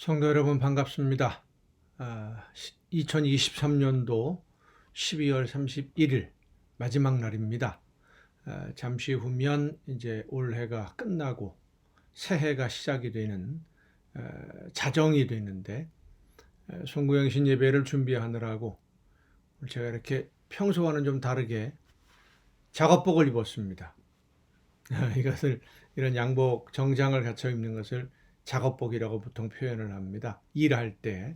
성도 여러분 반갑습니다. 아, 2023년도 12월 31일 마지막 날입니다. 아, 잠시 후면 이제 올해가 끝나고 새해가 시작이 되는 아, 자정이 되는데 아, 송구영신 예배를 준비하느라고 제가 이렇게 평소와는 좀 다르게 작업복을 입었습니다. 이것을 이런 양복 정장을 갖춰 입는 것을 작업복이라고 보통 표현을 합니다. 일할 때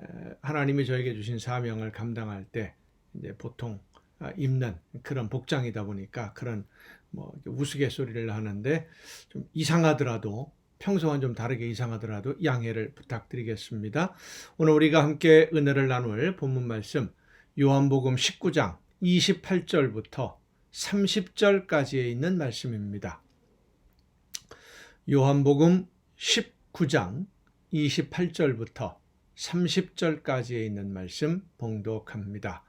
에, 하나님이 저에게 주신 사명을 감당할 때 이제 보통 아, 입는 그런 복장이다 보니까 그런 뭐 우스갯소리를 하는데 좀 이상하더라도 평소와는 좀 다르게 이상하더라도 양해를 부탁드리겠습니다. 오늘 우리가 함께 은혜를 나눌 본문 말씀 요한복음 19장 28절부터 30절까지에 있는 말씀입니다. 요한복음 19 장 28절부터 30절까지에 있는 말씀 봉독합니다.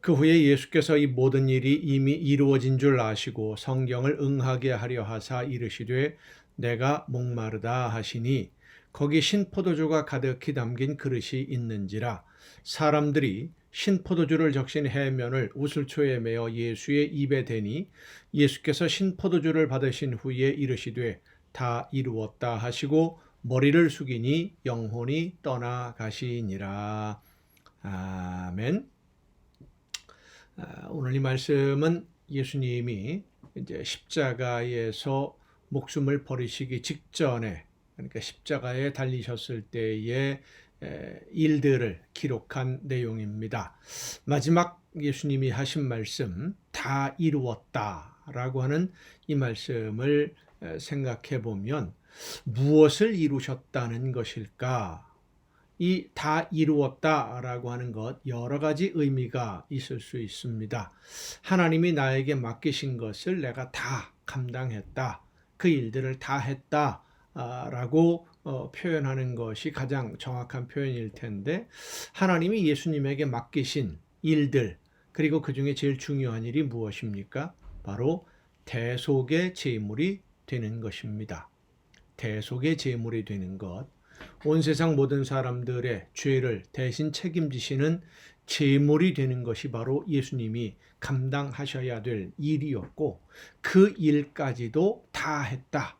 그 후에 예수께서 이 모든 일이 이미 이루어진 줄 아시고 성경을 응하게 하려 하사 이르시되 내가 목마르다 하시니 거기 신포도주가 가득히 담긴 그릇이 있는지라 사람들이 신포도주를 적신 해면을 우슬초에 매어 예수의 입에 대니 예수께서 신포도주를 받으신 후에 이르시되 다 이루었다 하시고 머리를 숙이니 영혼이 떠나가시니라. 아멘. 아, 오늘 이 말씀은 예수님이 이제 십자가에서 목숨을 버리시기 직전에 그러니까 십자가에 달리셨을 때의 에, 일들을 기록한 내용입니다. 마지막 예수님이 하신 말씀 다 이루었다라고 하는 이 말씀을 에, 생각해 보면 무엇을 이루셨다는 것일까? 이 다 이루었다라고 하는 것 여러 가지 의미가 있을 수 있습니다. 하나님이 나에게 맡기신 것을 내가 다 감당했다. 그 일들을 다 했다 라고 어, 표현하는 것이 가장 정확한 표현일 텐데 하나님이 예수님에게 맡기신 일들 그리고 그 중에 제일 중요한 일이 무엇입니까? 바로 대속의 제물이 되는 것입니다. 대속의 제물이 되는 것. 온 세상 모든 사람들의 죄를 대신 책임지시는 제물이 되는 것이 바로 예수님이 감당하셔야 될 일이었고 그 일까지도 다 했다.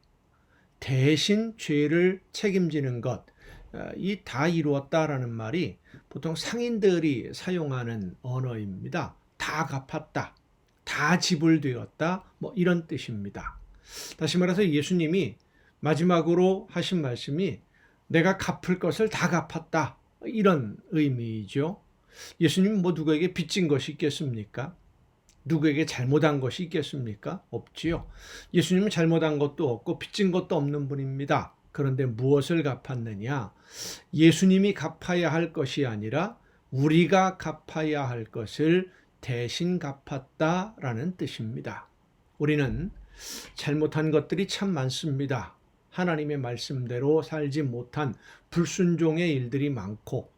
대신 죄를 책임지는 것, 어, 이다 이루었다라는 말이 보통 상인들이 사용하는 언어입니다. 다 갚았다, 다 지불되었다, 뭐 이런 뜻입니다. 다시 말해서 예수님이 마지막으로 하신 말씀이 내가 갚을 것을 다 갚았다. 이런 의미죠. 예수님 뭐 누구에게 빚진 것이 있겠습니까? 누구에게 잘못한 것이 있겠습니까? 없지요. 예수님은 잘못한 것도 없고 빚진 것도 없는 분입니다. 그런데 무엇을 갚았느냐? 예수님이 갚아야 할 것이 아니라 우리가 갚아야 할 것을 대신 갚았다라는 뜻입니다. 우리는 잘못한 것들이 참 많습니다. 하나님의 말씀대로 살지 못한 불순종의 일들이 많고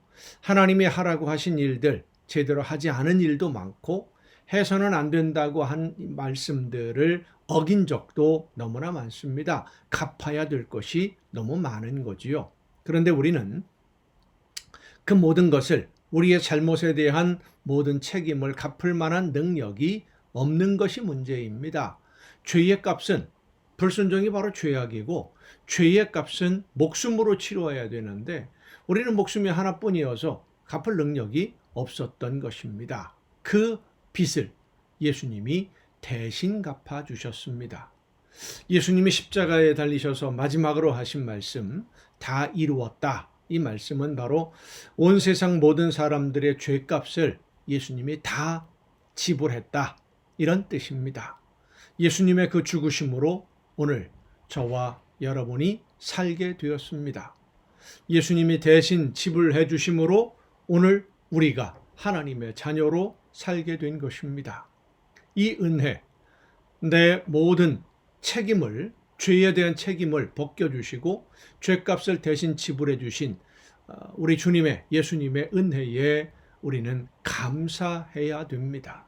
하나님이 하라고 하신 일들 제대로 하지 않은 일도 많고 해서는 안 된다고 한 말씀들을 어긴 적도 너무나 많습니다. 갚아야 될 것이 너무 많은 거지요. 그런데 우리는 그 모든 것을 우리의 잘못에 대한 모든 책임을 갚을 만한 능력이 없는 것이 문제입니다. 죄의 값은 불순종이 바로 죄악이고 죄의 값은 목숨으로 치루어야 되는데 우리는 목숨이 하나뿐이어서 갚을 능력이 없었던 것입니다. 그 빚을 예수님이 대신 갚아 주셨습니다. 예수님이 십자가에 달리셔서 마지막으로 하신 말씀 다 이루었다. 이 말씀은 바로 온 세상 모든 사람들의 죄값을 예수님이 다 지불했다. 이런 뜻입니다. 예수님의 그 죽으심으로 오늘 저와 여러분이 살게 되었습니다. 예수님이 대신 지불해 주심으로 오늘 우리가 하나님의 자녀로 살게 된 것입니다. 이 은혜, 내 모든 책임을, 죄에 대한 책임을 벗겨주시고, 죄값을 대신 지불해 주신 어, 우리 주님의, 예수님의 은혜에 우리는 감사해야 됩니다.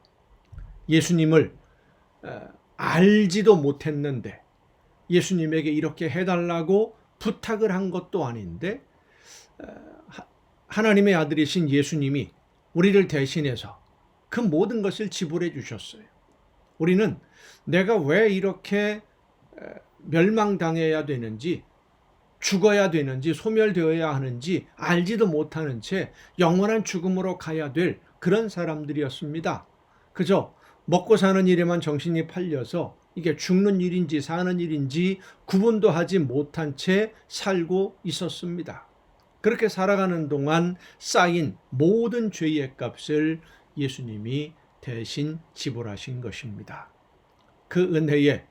예수님을 어, 알지도 못했는데, 예수님에게 이렇게 해달라고 부탁을 한 것도 아닌데, 하- 하나님의 아들이신 예수님이 우리를 대신해서 그 모든 것을 지불해 주셨어요. 우리는 내가 왜 이렇게 에, 멸망당해야 되는지 죽어야 되는지 소멸되어야 하는지 알지도 못하는 채 영원한 죽음으로 가야 될 그런 사람들이었습니다. 그저 먹고 사는 일에만 정신이 팔려서 이게 죽는 일인지 사는 일인지 구분도 하지 못한 채 살고 있었습니다. 그렇게 살아가는 동안 쌓인 모든 죄의 값을 예수님이 대신 지불하신 것입니다. 그 은혜에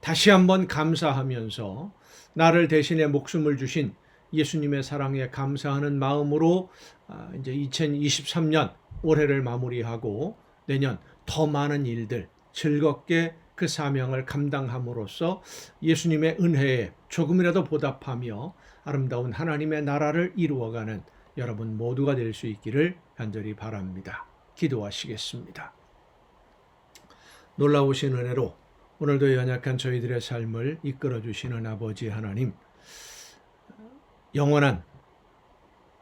다시 한번 감사하면서 나를 대신해 목숨을 주신 예수님의 사랑에 감사하는 마음으로 아, 이제 2023년 올해를 마무리하고 내년 더 많은 일들 즐겁게 그 사명을 감당함으로써 예수님의 은혜에 조금이라도 보답하며 아름다운 하나님의 나라를 이루어가는 여러분 모두가 될 수 있기를 간절히 바랍니다. 기도하시겠습니다. 놀라우신 은혜로 오늘도 연약한 저희들의 삶을 이끌어 주시는 아버지 하나님, 영원한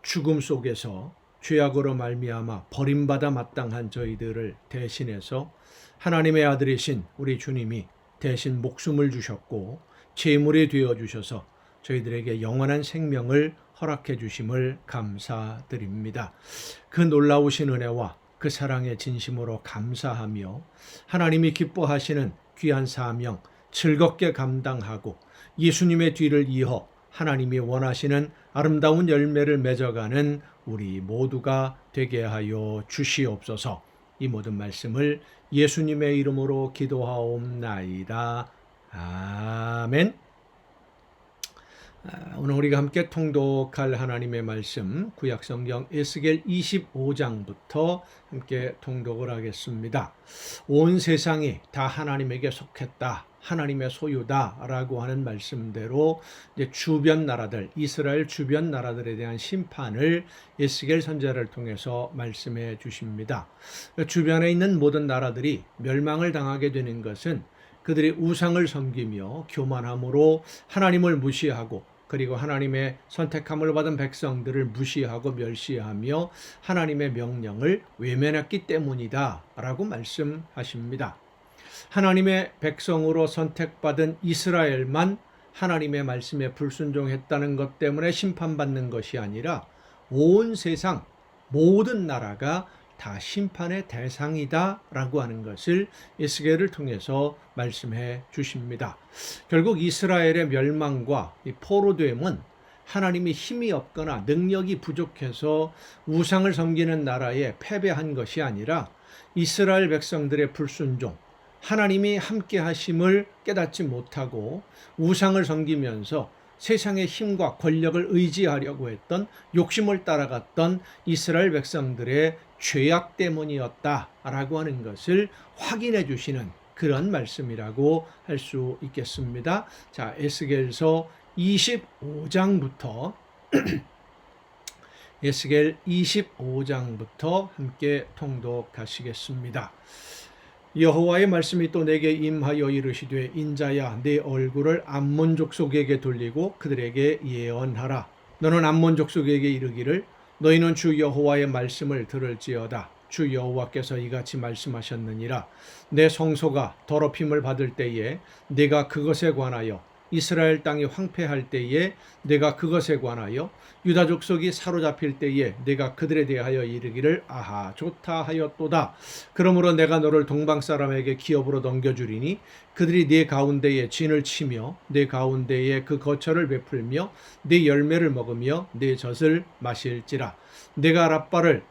죽음 속에서 죄악으로 말미암아 버림받아 마땅한 저희들을 대신해서 하나님의 아들이신 우리 주님이 대신 목숨을 주셨고 제물이 되어 주셔서 저희들에게 영원한 생명을 허락해 주심을 감사드립니다. 그 놀라우신 은혜와 그 사랑에 진심으로 감사하며 하나님이 기뻐하시는 귀한 사명 즐겁게 감당하고 예수님의 뒤를 이어 하나님이 원하시는 아름다운 열매를 맺어가는 우리 모두가 되게 하여 주시옵소서. 이 모든 말씀을 예수님의 이름으로 기도하옵나이다. 아멘. 아, 오늘 우리가 함께 통독할 하나님의 말씀 구약 성경 에스겔 25장부터 함께 통독을 하겠습니다. 온 세상이 다 하나님에게 속했다. 하나님의 소유다라고 하는 말씀대로 주변 나라들 이스라엘 주변 나라들에 대한 심판을 에스겔 선자를 통해서 말씀해 주십니다. 주변에 있는 모든 나라들이 멸망을 당하게 되는 것은 그들이 우상을 섬기며 교만함으로 하나님을 무시하고 그리고 하나님의 선택함을 받은 백성들을 무시하고 멸시하며 하나님의 명령을 외면했기 때문이다 라고 말씀하십니다. 하나님의 백성으로 선택받은 이스라엘만 하나님의 말씀에 불순종했다는 것 때문에 심판받는 것이 아니라 온 세상 모든 나라가 다 심판의 대상이다 라고 하는 것을 에스겔을 통해서 말씀해 주십니다. 결국 이스라엘의 멸망과 이 포로됨은 하나님이 힘이 없거나 능력이 부족해서 우상을 섬기는 나라에 패배한 것이 아니라 이스라엘 백성들의 불순종, 하나님이 함께 하심을 깨닫지 못하고 우상을 섬기면서 세상의 힘과 권력을 의지하려고 했던 욕심을 따라갔던 이스라엘 백성들의 죄악 때문이었다라고 하는 것을 확인해 주시는 그런 말씀이라고 할 수 있겠습니다. 자, 에스겔서 25장부터 에스겔 25장부터 함께 통독하시겠습니다. 여호와의 말씀이 또 내게 임하여 이르시되 인자야 내 얼굴을 암몬 족속에게 돌리고 그들에게 예언하라 너는 암몬 족속에게 이르기를 너희는 주 여호와의 말씀을 들을지어다. 주 여호와께서 이같이 말씀하셨느니라. 내 성소가 더럽힘을 받을 때에 내가 그것에 관하여 이스라엘 땅이 황폐할 때에 내가 그것에 관하여 유다 족속이 사로잡힐 때에 내가 그들에 대하여 이르기를 아하 좋다 하였도다. 그러므로 내가 너를 동방 사람에게 기업으로 넘겨 주리니 그들이 네 가운데에 진을 치며 네 가운데에 그 거처를 베풀며 네 열매를 먹으며 네 젖을 마실지라. 내가 라빠를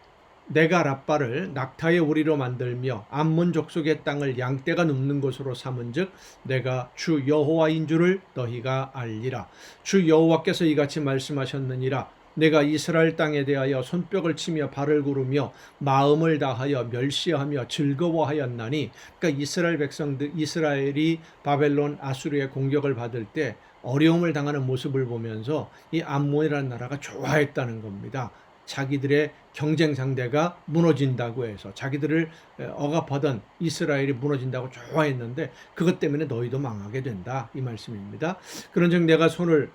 내가 라빠를 낙타의 우리로 만들며 암몬 족속의 땅을 양떼가 눕는 곳으로 삼은즉 내가 주 여호와인 줄을 너희가 알리라 주 여호와께서 이같이 말씀하셨느니라 내가 이스라엘 땅에 대하여 손뼉을 치며 발을 구르며 마음을 다하여 멸시하며 즐거워하였나니 그러니까 이스라엘 백성들 이스라엘이 바벨론 아수르의 공격을 받을 때 어려움을 당하는 모습을 보면서 이 암몬이라는 나라가 좋아했다는 겁니다. 자기들의 경쟁 상대가 무너진다고 해서 자기들을 억압하던 이스라엘이 무너진다고 좋아했는데 그것 때문에 너희도 망하게 된다 이 말씀입니다. 그런즉 내가 손을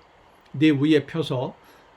네 위에 펴서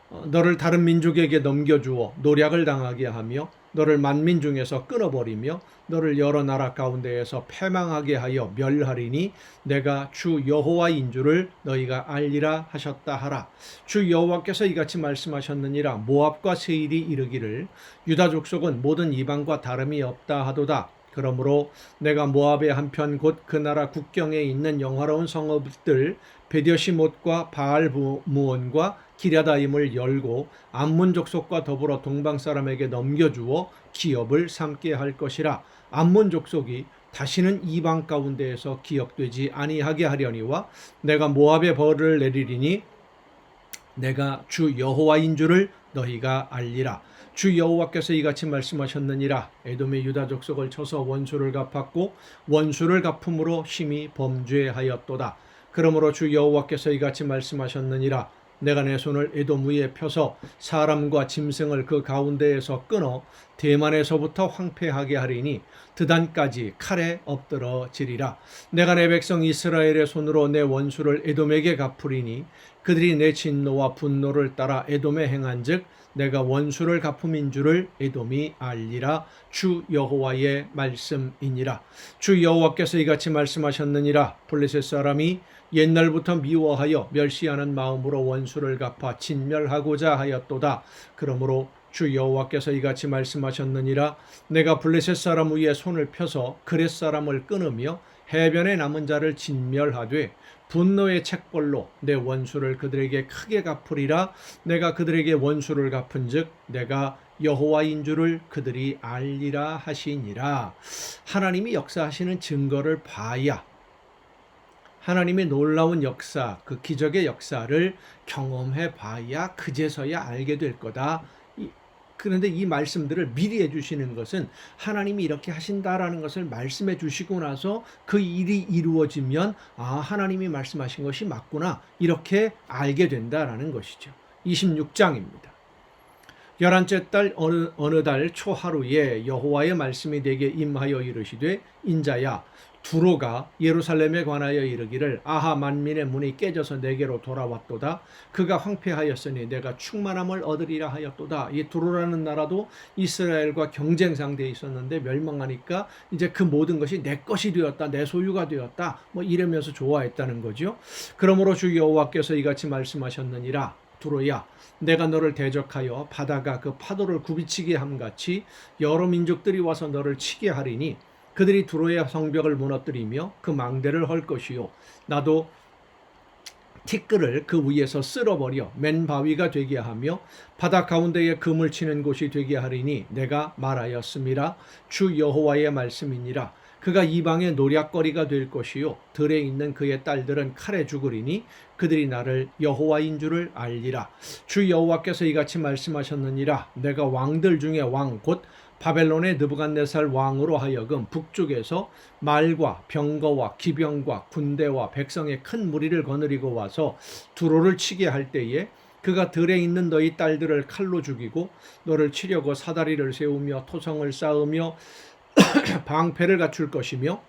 어, 너를 다른 민족에게 넘겨주어 노략을 당하게 하며 너를 만민 중에서 끊어버리며 너를 여러 나라 가운데에서 패망하게 하여 멸하리니 내가 주 여호와인 줄을 너희가 알리라 하셨다 하라. 주 여호와께서 이같이 말씀하셨느니라. 모압과 세일이 이르기를 유다 족속은 모든 이방과 다름이 없다 하도다. 그러므로 내가 모압의 한편 곧 그 나라 국경에 있는 영화로운 성읍들 베디어시못과 바알무온과 기랴다임을 열고 암문 족속과 더불어 동방 사람에게 넘겨주어 기업을 삼게 할 것이라 암문 족속이 다시는 이방 가운데에서 기업되지 아니하게 하려니와 내가 모압의 벌을 내리리니 내가 주 여호와인 줄을 너희가 알리라. 주 여호와께서 이같이 말씀하셨느니라. 에돔의 유다 족속을 쳐서 원수를 갚았고 원수를 갚음으로 심히 범죄하였도다. 그러므로 주 여호와께서 이같이 말씀하셨느니라. 내가 내 손을 에돔 위에 펴서 사람과 짐승을 그 가운데에서 끊어 대만에서부터 황폐하게 하리니 드단까지 칼에 엎드러지리라. 내가 내 백성 이스라엘의 손으로 내 원수를 에돔에게 갚으리니 그들이 내 진노와 분노를 따라 에돔에 행한즉 내가 원수를 갚음인 줄을 에돔이 알리라. 주 여호와의 말씀이니라. 주 여호와께서 이같이 말씀하셨느니라. 블레셋 사람이 옛날부터 미워하여 멸시하는 마음으로 원수를 갚아 진멸하고자 하였도다. 그러므로 주 여호와께서 이같이 말씀하셨느니라. 내가 블레셋 사람 위에 손을 펴서 그렛 사람을 끊으며 해변에 남은 자를 진멸하되 분노의 책벌로 내 원수를 그들에게 크게 갚으리라. 내가 그들에게 원수를 갚은즉 내가 여호와인 줄을 그들이 알리라 하시니라. 하나님이 역사하시는 증거를 봐야 하나님의 놀라운 역사, 그 기적의 역사를 경험해 봐야 그제서야 알게 될 거다. 그런데 이 말씀들을 미리 해주시는 것은 하나님이 이렇게 하신다라는 것을 말씀해 주시고 나서 그 일이 이루어지면 아, 하나님이 말씀하신 것이 맞구나. 이렇게 알게 된다라는 것이죠. 26장입니다. 열한째 달 어느, 어느 달 초하루에 여호와의 말씀이 내게 임하여 이르시되 인자야 두로가 예루살렘에 관하여 이르기를 아하 만민의 문이 깨져서 내게로 돌아왔도다. 그가 황폐하였으니 내가 충만함을 얻으리라 하였도다. 이 두로라는 나라도 이스라엘과 경쟁 상대에 있었는데 멸망하니까 이제 그 모든 것이 내 것이 되었다 내 소유가 되었다. 뭐 이러면서 좋아했다는 거죠. 그러므로 주 여호와께서 이같이 말씀하셨느니라 두로야 내가 너를 대적하여 바다가 그 파도를 굽이치게 함 같이 여러 민족들이 와서 너를 치게 하리니 그들이 두로의 성벽을 무너뜨리며 그 망대를 헐 것이요. 나도 티끌을 그 위에서 쓸어버려 맨 바위가 되게 하며 바다 가운데에 금을 치는 곳이 되게 하리니 내가 말하였음이라 주 여호와의 말씀이니라 그가 이방의 노략거리가 될 것이요 들에 있는 그의 딸들은 칼에 죽으리니 그들이 나를 여호와인 줄을 알리라. 주 여호와께서 이같이 말씀하셨느니라. 내가 왕들 중에 왕 곧 바벨론의 느부갓네살 왕으로 하여금 북쪽에서 말과 병거와 기병과 군대와 백성의 큰 무리를 거느리고 와서 두로를 치게 할 때에 그가 들에 있는 너희 딸들을 칼로 죽이고 너를 치려고 사다리를 세우며 토성을 쌓으며 방패를 갖출 것이며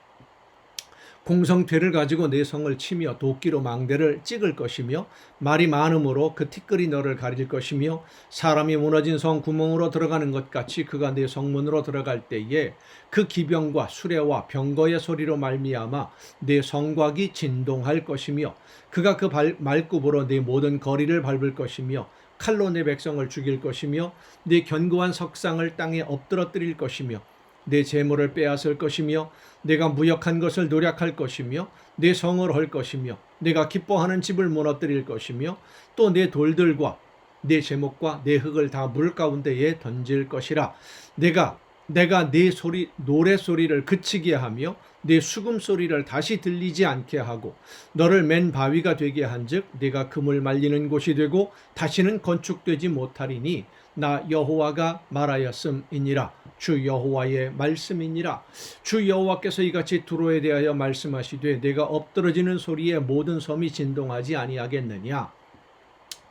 공성퇴를 가지고 내 성을 치며 도끼로 망대를 찍을 것이며 말이 많음으로 그 티끌이 너를 가릴 것이며 사람이 무너진 성 구멍으로 들어가는 것 같이 그가 내 성문으로 들어갈 때에 그 기병과 수레와 병거의 소리로 말미암아 내 성곽이 진동할 것이며 그가 그 발, 말굽으로 내 모든 거리를 밟을 것이며 칼로 내 백성을 죽일 것이며 내 견고한 석상을 땅에 엎드러뜨릴 것이며 내 재물을 빼앗을 것이며 내가 무역한 것을 노력할 것이며 내 성을 헐 것이며 내가 기뻐하는 집을 무너뜨릴 것이며 또 내 돌들과 내 제목과 내 흙을 다 물 가운데에 던질 것이라. 내가 내가 네 소리 노래 소리를 그치게 하며 네 수금 소리를 다시 들리지 않게 하고 너를 맨 바위가 되게 한즉 네가 금을 말리는 곳이 되고 다시는 건축되지 못하리니 나 여호와가 말하였음이니라 주 여호와의 말씀이니라. 주 여호와께서 이같이 두로에 대하여 말씀하시되 내가 엎드러지는 소리에 모든 섬이 진동하지 아니하겠느냐?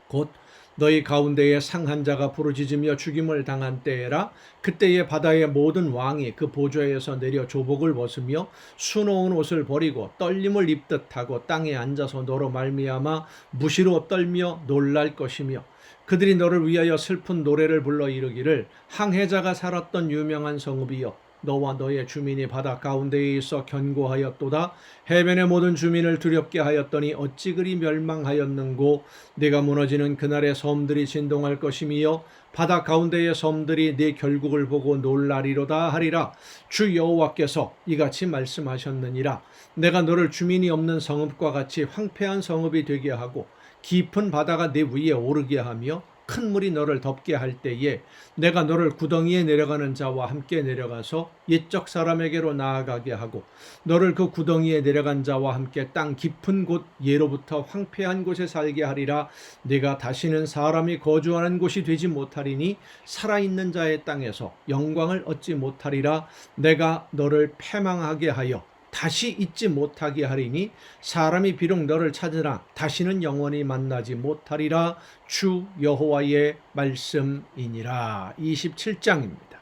곧 너희 가운데에 상한 자가 부르짖으며 죽임을 당한 때에라. 그때에 바다의 모든 왕이 그 보좌에서 내려 조복을 벗으며 수놓은 옷을 버리고 떨림을 입듯 하고 땅에 앉아서 너로 말미암아 무시로 떨며 놀랄 것이며 그들이 너를 위하여 슬픈 노래를 불러 이르기를 항해자가 살았던 유명한 성읍이여 너와 너의 주민이 바다 가운데에 있어 견고하였도다. 해변의 모든 주민을 두렵게 하였더니 어찌 그리 멸망하였는고. 내가 무너지는 그날의 섬들이 진동할 것이며 바다 가운데의 섬들이 네 결국을 보고 놀라리로다 하리라. 주 여호와께서 이같이 말씀하셨느니라. 내가 너를 주민이 없는 성읍과 같이 황폐한 성읍이 되게 하고 깊은 바다가 네 위에 오르게 하며 큰 물이 너를 덮게 할 때에 내가 너를 구덩이에 내려가는 자와 함께 내려가서 옛적 사람에게로 나아가게 하고 너를 그 구덩이에 내려간 자와 함께 땅 깊은 곳 예로부터 황폐한 곳에 살게 하리라. 내가 다시는 사람이 거주하는 곳이 되지 못하리니 살아있는 자의 땅에서 영광을 얻지 못하리라. 내가 너를 패망하게 하여 다시 잊지 못하게 하리니 사람이 비록 너를 찾으나 다시는 영원히 만나지 못하리라. 주 여호와의 말씀이니라. 27장입니다.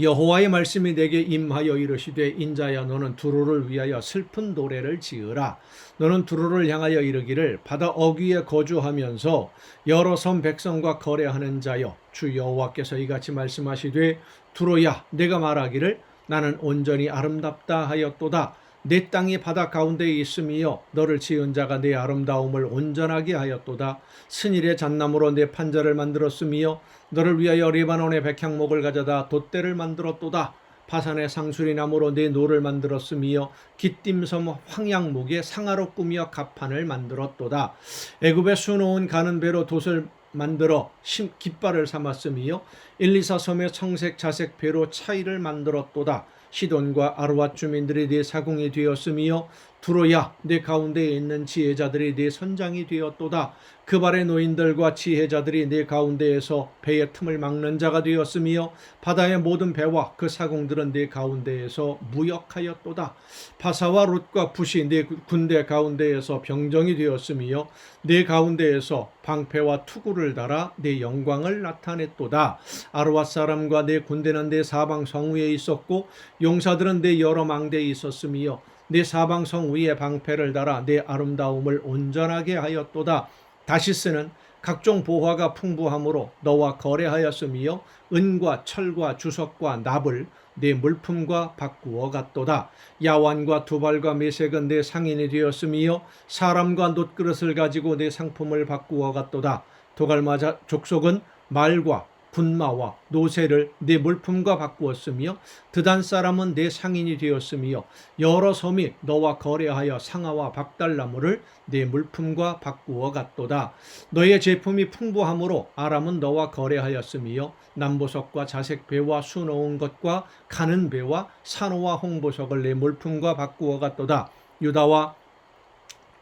여호와의 말씀이 내게 임하여 이르시되 인자야 너는 두로를 위하여 슬픈 노래를 지으라. 너는 두로를 향하여 이르기를 바다 어귀에 거주하면서 여러 섬 백성과 거래하는 자여 주 여호와께서 이같이 말씀하시되 두로야 내가 말하기를 나는 온전히 아름답다 하였도다. 내 땅이 바다 가운데에 있음이여 너를 지은 자가 내 아름다움을 온전하게 하였도다. 스닐의 잣나무로 내 판자를 만들었음이여 너를 위하여 레바논의 백향목을 가져다 돛대를 만들었도다. 파산의 상수리 나무로 내 노를 만들었음이여 기띔섬 황양목에 상아로 꾸며 갑판을 만들었도다. 애굽에 수놓은 가는 배로 돛을 만들어 심, 깃발을 삼았음이요 일리사 섬의 청색 자색 배로 차이를 만들었도다. 시돈과 아르왓 주민들이 네 사공이 되었음이요 두로야 내 가운데에 있는 지혜자들이 네 선장이 되었도다. 그 발의 노인들과 지혜자들이 네 가운데에서 배의 틈을 막는 자가 되었음이요 바다의 모든 배와 그 사공들은 네 가운데에서 무역하였도다. 바사와 롯과 붓이 네 군대 가운데에서 병정이 되었음이요 네 가운데에서 방패와 투구를 달아 네 영광을 나타냈도다. 아르와 사람과 네 군대는 네 사방 성 위에 있었고 용사들은 네 여러 망대에 있었음이 요내 사방성 위에 방패를 달아 내 아름다움을 온전하게 하였도다. 다시스는 각종 보화가 풍부함으로 너와 거래하였음이요 은과 철과 주석과 납을 내 물품과 바꾸어 갔도다. 야완과 두발과 메색은 내 상인이 되었음이요 사람과 놋그릇을 가지고 내 상품을 바꾸어 갔도다. 도갈마자 족속은 말과 분마와 노새를 내 물품과 바꾸었으며 드단 사람은 내 상인이 되었으며 여러 섬이 너와 거래하여 상아와 박달나무를 내 물품과 바꾸어 갔도다. 너의 제품이 풍부함으로 아람은 너와 거래하였으며 남보석과 자색 배와 수놓은 것과 가는 배와 산호와 홍보석을 내 물품과 바꾸어 갔도다. 유다와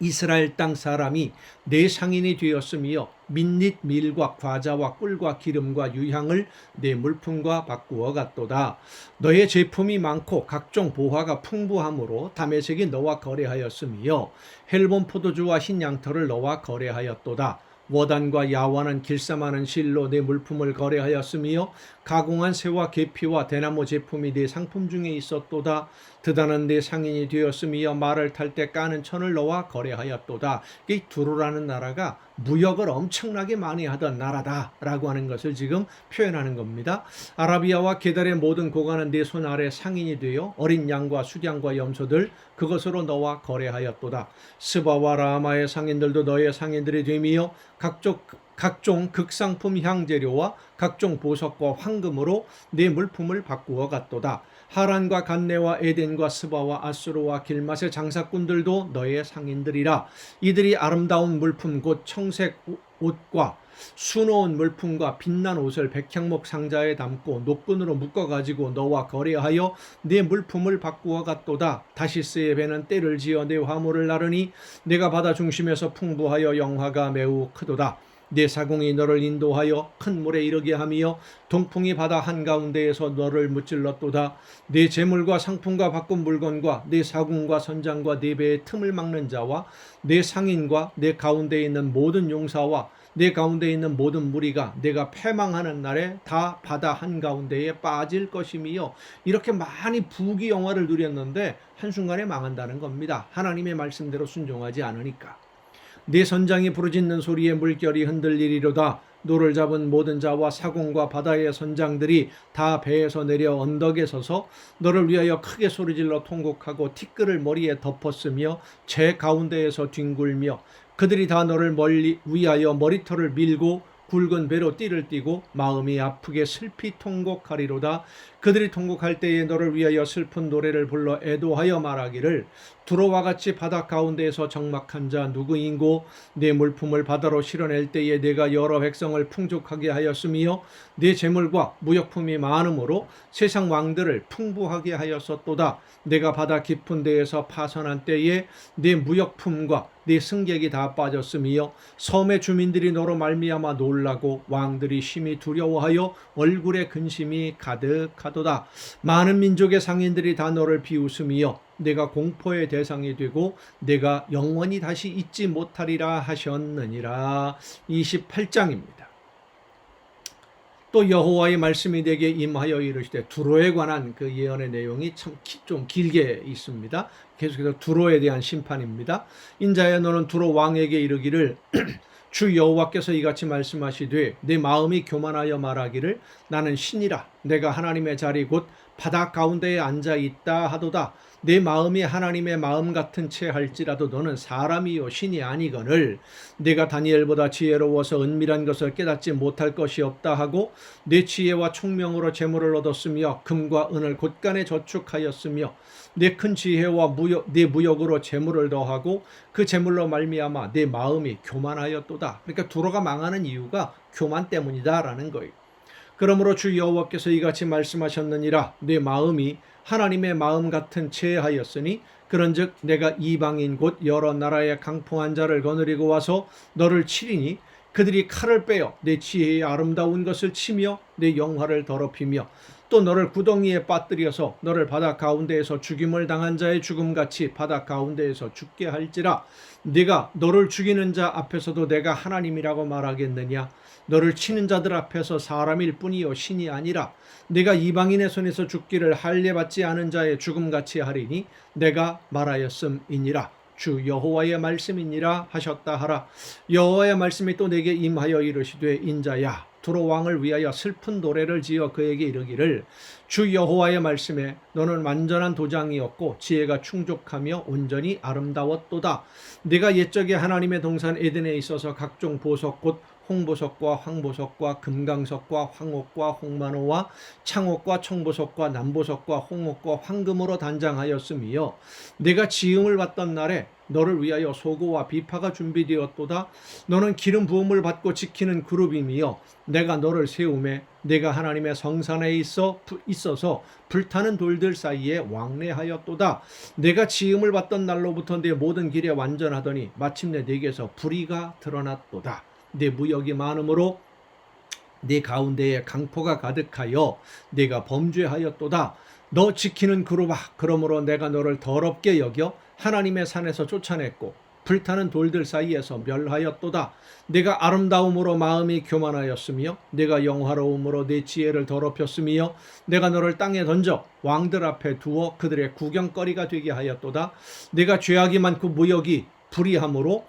이스라엘 땅 사람이 내 상인이 되었으며 민닛 밀과 과자와 꿀과 기름과 유향을 내 물품과 바꾸어 갔도다. 너의 제품이 많고 각종 보화가 풍부함으로 다메섹이 너와 거래하였으며 헬본 포도주와 흰 양털을 너와 거래하였도다. 워단과 야와는 길쌈하는 실로 내 물품을 거래하였으며 가공한 새와 계피와 대나무 제품이 네 상품 중에 있었도다. 드다는 네 상인이 되었으며 말을 탈 때 까는 천을 너와 거래하였도다. 이 두루라는 나라가 무역을 엄청나게 많이 하던 나라다라고 하는 것을 지금 표현하는 겁니다. 아라비아와 게달의 모든 고관은 네 손 아래 상인이 되어 어린 양과 수량과 염소들 그것으로 너와 거래하였도다. 스바와 라마의 상인들도 너의 상인들이 되며 각종 각종 극상품 향재료와 각종 보석과 황금으로 네 물품을 바꾸어 갔도다. 하란과 간네와 에덴과 스바와 아수르와 길맛의 장사꾼들도 너의 상인들이라. 이들이 아름다운 물품 곧 청색 옷과 수놓은 물품과 빛난 옷을 백향목 상자에 담고 노끈으로 묶어 가지고 너와 거래하여 네 물품을 바꾸어 갔도다. 다시스의 배는 때를 지어 내 화물을 나르니 내가 바다 중심에서 풍부하여 영화가 매우 크도다. 내 사공이 너를 인도하여 큰 물에 이르게 하며 동풍이 바다 한가운데에서 너를 무찔렀도다 내 재물과 상품과 바꾼 물건과 내 사궁과 선장과 내 배의 틈을 막는 자와 내 상인과 내 가운데 있는 모든 용사와 내 가운데 있는 모든 무리가 내가 패망하는 날에 다 바다 한가운데에 빠질 것이며 이렇게 많이 부귀 영화를 누렸는데 한순간에 망한다는 겁니다. 하나님의 말씀대로 순종하지 않으니까. 네 선장이 부르짖는 소리에 물결이 흔들리리로다. 노를 잡은 모든 자와 사공과 바다의 선장들이 다 배에서 내려 언덕에 서서 너를 위하여 크게 소리질러 통곡하고 티끌을 머리에 덮었으며 제 가운데에서 뒹굴며 그들이 다 너를 멀리 위하여 머리털을 밀고 굵은 배로 띠를 띠고 마음이 아프게 슬피 통곡하리로다. 그들이 통곡할 때에 너를 위하여 슬픈 노래를 불러 애도하여 말하기를 두로와 같이 바다 가운데에서 적막한 자 누구인고 내 물품을 바다로 실어낼 때에 내가 여러 백성을 풍족하게 하였으며 내 재물과 무역품이 많으므로 세상 왕들을 풍부하게 하였었도다. 내가 바다 깊은 데에서 파선한 때에 내 무역품과 네 승객이 다 빠졌으며 섬의 주민들이 너로 말미암아 놀라고 왕들이 심히 두려워하여 얼굴에 근심이 가득하 도다 많은 민족의 상인들이 다 너를 비웃으며 내가 공포의 대상이 되고 내가 영원히 다시 잊지 못하리라 하셨느니라 28장입니다. 또 여호와의 말씀이 내게 임하여 이르시되 두로에 관한 그 예언의 내용이 참 좀 길게 있습니다. 계속해서 두로에 대한 심판입니다. 인자야 너는 두로 왕에게 이르기를 주 여호와께서 이같이 말씀하시되 내 마음이 교만하여 말하기를 나는 신이라. 내가 하나님의 자리 곧 바다 가운데에 앉아 있다 하도다 내 마음이 하나님의 마음 같은 채 할지라도 너는 사람이요 신이 아니거늘 내가 다니엘보다 지혜로워서 은밀한 것을 깨닫지 못할 것이 없다 하고 내 지혜와 총명으로 재물을 얻었으며 금과 은을 곳간에 저축하였으며 내 큰 지혜와 무역, 내 무역으로 재물을 더하고 그 재물로 말미암아 내 마음이 교만하였도다. 그러니까 두로가 망하는 이유가 교만 때문이다라는 거예요. 그러므로 주 여호와께서 이같이 말씀하셨느니라 내 마음이 하나님의 마음 같은 체하였으니 그런즉 내가 이방인 곧 여러 나라의 강포한 자를 거느리고 와서 너를 치리니 그들이 칼을 빼어 내 지혜의 아름다운 것을 치며 내 영화를 더럽히며 또 너를 구덩이에 빠뜨려서 너를 바다 가운데에서 죽임을 당한 자의 죽음같이 바다 가운데에서 죽게 할지라 네가 너를 죽이는 자 앞에서도 내가 하나님이라고 말하겠느냐? 너를 치는 자들 앞에서 사람일 뿐이요 신이 아니라 내가 이방인의 손에서 죽기를 할례 받지 않은 자의 죽음같이 하리니 내가 말하였음이니라. 주 여호와의 말씀이니라 하셨다 하라. 여호와의 말씀이 또 내게 임하여 이르시되 인자야 두로 왕을 위하여 슬픈 노래를 지어 그에게 이르기를 주 여호와의 말씀에 너는 완전한 도장이었고 지혜가 충족하며 온전히 아름다웠도다. 네가 옛적에 하나님의 동산 에덴에 있어서 각종 보석 곧 홍보석과 황보석과 금강석과 황옥과 홍만호와 창옥과 청보석과 남보석과 홍옥과 황금으로 단장하였으며 내가 지음을 받던 날에 너를 위하여 소고와 비파가 준비되었도다. 너는 기름 부음을 받고 지키는 그룹이며 내가 너를 세움에 내가 하나님의 성산에 있어 있어서 불타는 돌들 사이에 왕래하였도다. 내가 지음을 받던 날로부터 내 모든 길에 완전하더니 마침내 내게서 불의가 드러났도다. 내 무역이 많으므로 내 가운데에 강포가 가득하여 내가 범죄하였도다. 너 지키는 그루바 그러므로 내가 너를 더럽게 여겨 하나님의 산에서 쫓아냈고 불타는 돌들 사이에서 멸하였도다. 내가 아름다움으로 마음이 교만하였으며 내가 영화로움으로 내 지혜를 더럽혔으며 내가 너를 땅에 던져 왕들 앞에 두어 그들의 구경거리가 되게 하였도다. 내가 죄악이 많고 무역이 불의함으로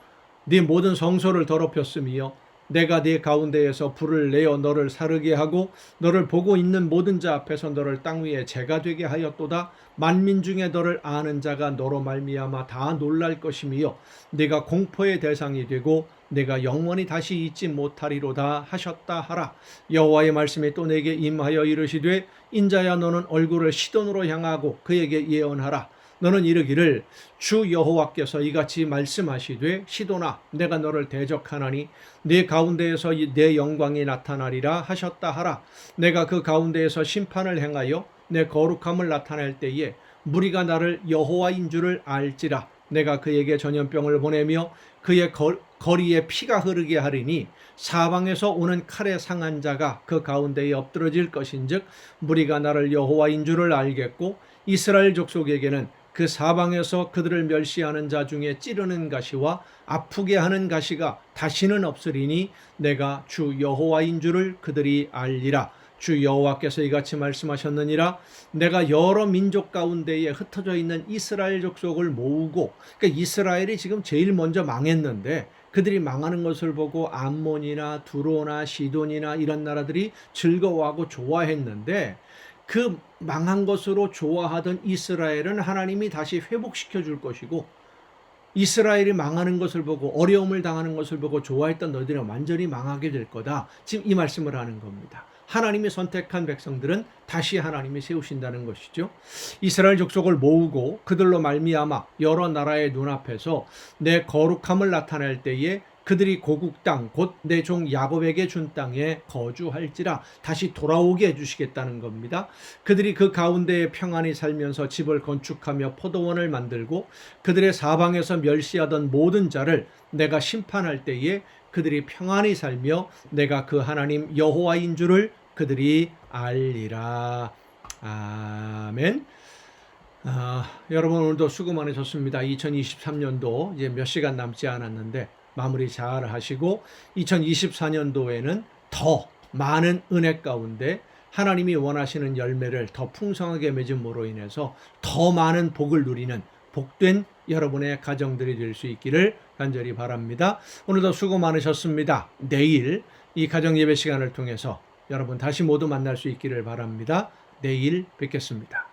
네 모든 성소를 더럽혔으며 내가 네 가운데에서 불을 내어 너를 사르게 하고 너를 보고 있는 모든 자 앞에서 너를 땅 위에 재가 되게 하였도다. 만민 중에 너를 아는 자가 너로 말미암아 다 놀랄 것이며 내가 공포의 대상이 되고 내가 영원히 다시 잊지 못하리로다 하셨다 하라. 여호와의 말씀이 또 내게 임하여 이르시되 인자야 너는 얼굴을 시돈으로 향하고 그에게 예언하라 너는 이르기를 주 여호와께서 이같이 말씀하시되 시도나 내가 너를 대적하나니 네 가운데에서 내 영광이 나타나리라 하셨다 하라. 내가 그 가운데에서 심판을 행하여 내 거룩함을 나타낼 때에 무리가 나를 여호와인 줄을 알지라. 내가 그에게 전염병을 보내며 그의 거, 거리에 피가 흐르게 하리니 사방에서 오는 칼에 상한 자가 그 가운데에 엎드러질 것인즉 무리가 나를 여호와인 줄을 알겠고 이스라엘 족속에게는 그 사방에서 그들을 멸시하는 자 중에 찌르는 가시와 아프게 하는 가시가 다시는 없으리니 내가 주 여호와인 줄을 그들이 알리라. 주 여호와께서 이같이 말씀하셨느니라 내가 여러 민족 가운데에 흩어져 있는 이스라엘 족속을 모으고 그러니까 이스라엘이 지금 제일 먼저 망했는데 그들이 망하는 것을 보고 암몬이나 두로나 시돈이나 이런 나라들이 즐거워하고 좋아했는데 그 망한 것으로 좋아하던 이스라엘은 하나님이 다시 회복시켜 줄 것이고 이스라엘이 망하는 것을 보고 어려움을 당하는 것을 보고 좋아했던 너희들은 완전히 망하게 될 거다. 지금 이 말씀을 하는 겁니다. 하나님이 선택한 백성들은 다시 하나님이 세우신다는 것이죠. 이스라엘 족속을 모으고 그들로 말미암아 여러 나라의 눈앞에서 내 거룩함을 나타낼 때에 그들이 고국 땅 곧 내 종 야곱에게 준 땅에 거주할지라 다시 돌아오게 해 주시겠다는 겁니다. 그들이 그 가운데에 평안히 살면서 집을 건축하며 포도원을 만들고 그들의 사방에서 멸시하던 모든 자를 내가 심판할 때에 그들이 평안히 살며 내가 그 하나님 여호와인 줄을 그들이 알리라. 아멘. 아, 여러분 오늘도 수고 많으셨습니다. 2023년도 이제 몇 시간 남지 않았는데 마무리 잘 하시고 2024년도에는 더 많은 은혜 가운데 하나님이 원하시는 열매를 더 풍성하게 맺음으로 인해서 더 많은 복을 누리는 복된 여러분의 가정들이 될 수 있기를 간절히 바랍니다. 오늘도 수고 많으셨습니다. 내일 이 가정 예배 시간을 통해서 여러분 다시 모두 만날 수 있기를 바랍니다. 내일 뵙겠습니다.